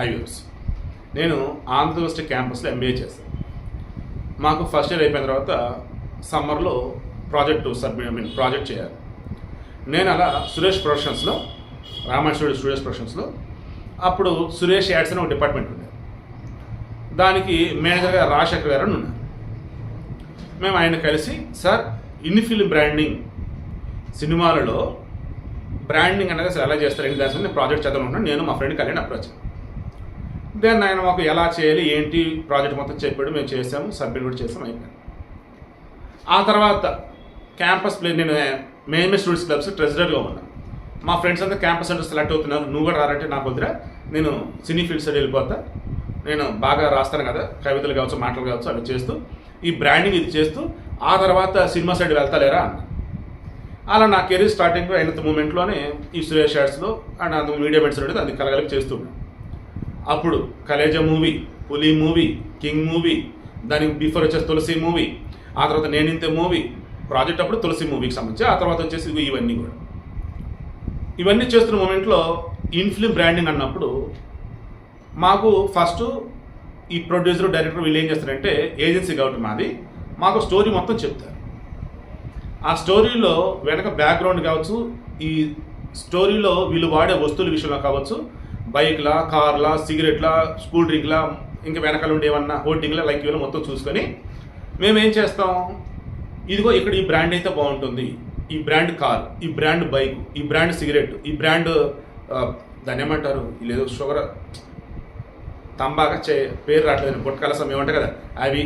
Five years నేను Andhra university క్యాంపస్లో MBA చేశాను. మాకు ఫస్ట్ ఇయర్ అయిపోయిన తర్వాత సమ్మర్లో project submit I mean project చేయాలి. నేను అలా సురేష్ ప్రొడక్షన్స్లో రామేశ్వరుడు సురేష్ ప్రొఫెషన్స్లో అప్పుడు సురేష్ యాడ్స్ అని ఒక డిపార్ట్మెంట్ ఉండేది దానికి మేనేజర్గా రాజశేఖర్ గారు అని ఉన్నారు. మేము ఆయన కలిసి సార్ ఇన్ఫిల్ బ్రాండింగ్ సినిమాలలో బ్రాండింగ్ అనేది అసలు ఎలా చేస్తారు ఏంటి దాని ప్రాజెక్ట్ చేద్దాం నేను మా ఫ్రెండ్ కళ్యాణ్ అప్రోచ్. దెన్ ఆయన మాకు ఎలా చేయాలి ఏంటి ప్రాజెక్ట్ మొత్తం చెప్పాడు మేము చేసాము సబ్మిట్ కూడా చేసాము అయిపోయింది. ఆ తర్వాత క్యాంపస్ ప్లే నేను మేమే స్టూడెంట్స్ క్లబ్స్ ట్రెజరర్గా ఉన్నాను మా ఫ్రెండ్స్ అంతా క్యాంపస్ సెంటర్ సెలెక్ట్ అవుతున్నారు నువ్వు కూడా రారంటే నాకు వద్దురా. నేను సినీ ఫీల్డ్ సైడ్ వెళ్ళిపోతా. నేను బాగా రాస్తాను కదా కవితలు కావచ్చు మాటలు కావచ్చు అవి చేస్తూ ఈ బ్రాండింగ్ ఇది చేస్తూ ఆ తర్వాత సినిమా సైడ్ వెళ్తలేరా అన్న. అలా నా కెరీర్ స్టార్టింగ్ అయినంత మూమెంట్లోనే ఈ సురేష్ షాట్స్లో అండ్ అందుకు మీడియా మెంట్స్ ఉండేది అది కలగలిపి చేస్తున్నాను అప్పుడు Khaleja movie Puli movie King movie దానికి బిఫోర్ వచ్చేసి తులసి మూవీ ఆ తర్వాత నేనింతే మూవీ ప్రాజెక్ట్ అప్పుడు తులసి మూవీకి సంబంధించి ఆ తర్వాత వచ్చేసి ఇవన్నీ కూడా. ఇవన్నీ చేస్తున్న మూమెంట్లో ఇన్ఫిలిం బ్రాండింగ్ అన్నప్పుడు మాకు ఫస్ట్ ఈ ప్రొడ్యూసర్ డైరెక్టర్ వీళ్ళు ఏం చేస్తారంటే ఏజెన్సీ కాబట్టి మాది మాకు స్టోరీ మొత్తం చెప్తారు. ఆ స్టోరీలో వెనక బ్యాక్గ్రౌండ్ కావచ్చు ఈ స్టోరీలో వీళ్ళు వాడే వస్తువుల విషయంలో కావచ్చు బైక్లా కార్లా సిగరెట్లా స్కూల్ డ్రింక్లా ఇంకా వెనకాల ఉండే ఏమన్నా హోర్డింగ్లా లైక్ ఇవన్నీ మొత్తం చూసుకొని మేము ఏం చేస్తాం? ఇదిగో ఇక్కడ ఈ బ్రాండ్ అయితే బాగుంటుంది. ఈ బ్రాండ్ కార్ ఈ బ్రాండ్ బైక్ ఈ బ్రాండ్ సిగరెట్ ఈ బ్రాండ్ దాన్ని ఏమంటారు? లేదు షుగర్ తంబాక చే పేరు రావట్లేదు. గుట్కాల సమయం ఉంటాయి కదా. అవి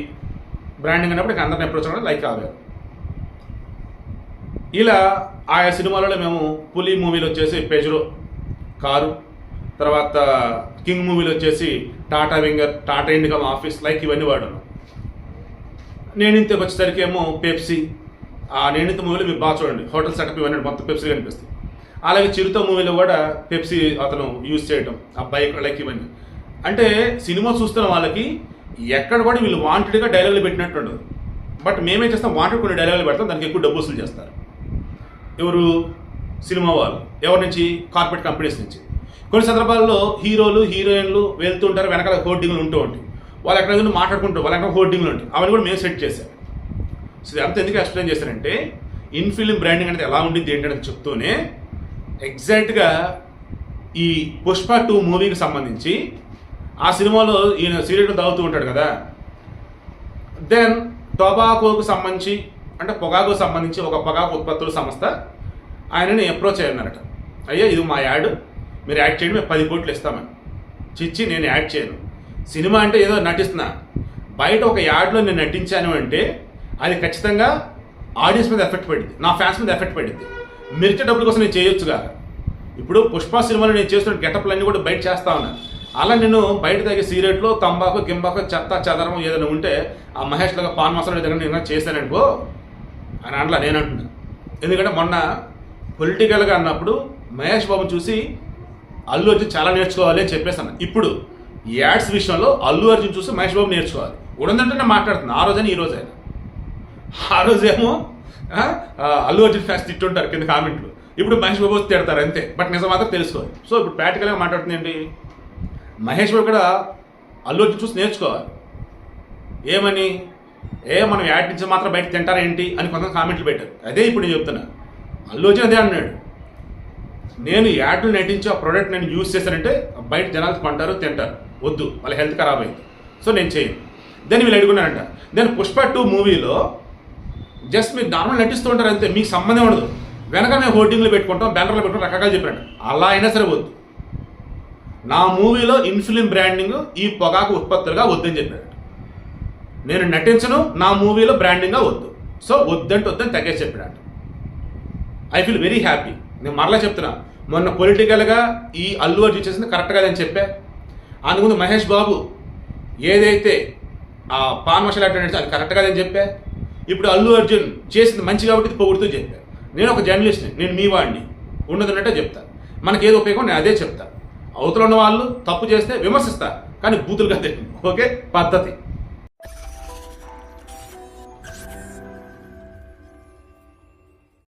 బ్రాండింగ్ అన్నప్పుడు అందరిని ఎప్పుడు అవ్వడం లైక్ ఆగారు ఇలా ఆయా సినిమాలలో మేము పులి మూవీలో వచ్చేసి పెజరో కారు తర్వాత కింగ్ మూవీలో వచ్చేసి Tata Winger Tata Indicom office like ఇవన్నీ వాడాను. నేను ఇంతకు వచ్చేసరికి ఏమో పెప్సీ. ఆ నేనింత మూవీలో మీరు బాగా చూడండి. హోటల్ సెటప్ ఇవన్నీ మొత్తం పెప్సీ కనిపిస్తుంది అలాగే చిరుత మూవీలో కూడా పెప్సీ అతను యూజ్ చేయటం. ఆ బైక్ లైక్ ఇవన్నీ. అంటే సినిమా చూస్తున్న వాళ్ళకి ఎక్కడ కూడా వీళ్ళు వాంటెడ్గా డైలాగులు పెట్టినట్టు ఉండదు. బట్ మేమేం చేస్తాం వాంటెడ్ కొన్ని డైలాగులు పెడతాం దానికి ఎక్కువ డబ్బు వసూలు చేస్తారు. ఎవరు? సినిమా వాళ్ళు. ఎవరి నుంచి? కార్పొరేట్ కంపెనీస్ నుంచి. కొన్ని సందర్భాల్లో హీరోలు హీరోయిన్లు వెళ్తూ ఉంటారు వెనకాల హోర్డింగ్లు ఉంటూ ఉంటాయి. వాళ్ళు ఎక్కడ ఏదైనా మాట్లాడుకుంటారు వాళ్ళ ఎక్కడ హోర్డింగ్లు ఉంటాయి. అవన్నీ కూడా మేము సెట్ చేశాం. సో అంత ఎందుకు ఎక్స్ప్లెయిన్ చేశారంటే ఇన్ఫిలిం బ్రాండింగ్ అనేది ఎలా ఉండింది ఏంటంటే చెప్తూనే ఎగ్జాక్ట్గా ఈ పుష్ప టూ మూవీకి సంబంధించి ఆ సినిమాలో ఈయన సిగరెట్ తాగుతూ ఉంటాడు కదా. దెన్ టొబాకోకు సంబంధించి అంటే పొగాకు సంబంధించి ఒక పొగాకు ఉత్పత్తుల సంస్థ ఆయనని అప్రోచ్ అయ్యన్నారట అయ్యా ఇది మా యాడ్. మీరు యాడ్ చేయండి మేము పది కోట్లు ఇస్తామని. చిచ్చి నేను యాడ్ చేయను. సినిమా అంటే ఏదో నటిస్తున్నా. బయట ఒక యాడ్లో నేను నటించాను అంటే అది ఖచ్చితంగా ఆడియన్స్ మీద ఎఫెక్ట్ పడింది. నా ఫ్యాన్స్ మీద ఎఫెక్ట్ పడింది. మిర్చి డబ్బుల కోసం నేను చేయొచ్చుగా. ఇప్పుడు పుష్ప సినిమాలో నేను చేస్తున్న గెటప్లన్నీ కూడా బయట చేస్తా ఉన్నాను అలా నేను బయట తగ్గే సిగరెట్లో తంబాకు గింబాకు చెత్త చదరం ఏదైనా ఉంటే ఆ మహేష్ లాగా పాన్ మసాలా దగ్గర నేను ఏమైనా చేశాననుకో అని అనలా నేను అంటున్నాను ఎందుకంటే మొన్న పొలిటికల్గా అన్నప్పుడు మహేష్ బాబు చూసి అల్లు అర్జున్ చాలా నేర్చుకోవాలి అని చెప్పేసాను ఇప్పుడు యాడ్స్ విషయంలో అల్లు అర్జున్ చూసి మహేష్ బాబు నేర్చుకోవాలి. ఉండదంటే నేను మాట్లాడుతున్నాను ఆ రోజైనా ఈ రోజైనా. ఆ రోజేమో అల్లు అర్జున్ ఫ్యాన్స్ తిట్టుంటారు కింద కామెంట్లు. ఇప్పుడు మహేష్ బాబు తిడతారు అంతే. బట్ నిజం మాత్రం తెలుసుకోవాలి. సో ఇప్పుడు ప్రాక్టికల్గా మాట్లాడుతుంది ఏంటి? మహేష్ బాబు కూడా అల్లు అర్జున్ చూసి నేర్చుకోవాలి. ఏమని? ఏ మనం యాడ్ నుంచి మాత్రం బయట తింటారా ఏంటి? అని కొంత కామెంట్లు పెట్టారు. అదే ఇప్పుడు నేను చెప్తున్నా. అల్లు అర్జున్ అదే అన్నాడు. నేను యాడ్లు నటించి ఆ ప్రోడక్ట్ నేను యూజ్ చేశానంటే బయట జనాలు కొంటారు తింటారు. వద్దు వాళ్ళ హెల్త్ ఖరాబ్ అయింది సో నేను చేయను. దెన్ వీళ్ళు అడుగున్నారంట దెన్ పుష్ప టూ మూవీలో జస్ట్ మీరు నార్మల్ నటిస్తూ ఉంటారు అంతే మీకు సంబంధం ఉండదు. వెనక మేము హోర్డింగ్లు పెట్టుకుంటాం బ్యానర్లు పెట్టుకుంటాం రకరకాలు చెప్పారంట. అలా అయినా సరే వద్దు. నా మూవీలో ఇన్సులిన్ బ్రాండింగ్ ఈ పొగాకు ఉత్పత్తులుగా వద్దని చెప్పాడు నేను నటించను నా మూవీలో బ్రాండింగ్గా వద్దు. సో వద్దంటే వద్దని తగ్గేసి చెప్పాడు ఐ ఫీల్ వెరీ హ్యాపీ నేను మరలా చెప్తున్నా. మొన్న పొలిటికల్గా ఈ అల్లు అర్జున్ చేసింది కరెక్ట్ కాదని చెప్పా. అందుముందు మహేష్ బాబు ఏదైతే ఆ పాన్ మసాలా అంటే అది కరెక్ట్ కాదని చెప్పా. ఇప్పుడు అల్లు అర్జున్ చేసింది మంచి కాబట్టి ఇది పొగుడుతూ చెప్పా. నేను ఒక జర్నలిస్ట్ని నేను మీ వాడిని. ఉన్నదన్నట్టే చెప్తా. మనకి ఏది ఉపయోగం నేను అదే చెప్తా. అవతల ఉన్న వాళ్ళు తప్పు చేస్తే విమర్శిస్తా. కానీ బూతులు కాదు ఓకే? పద్ధతి.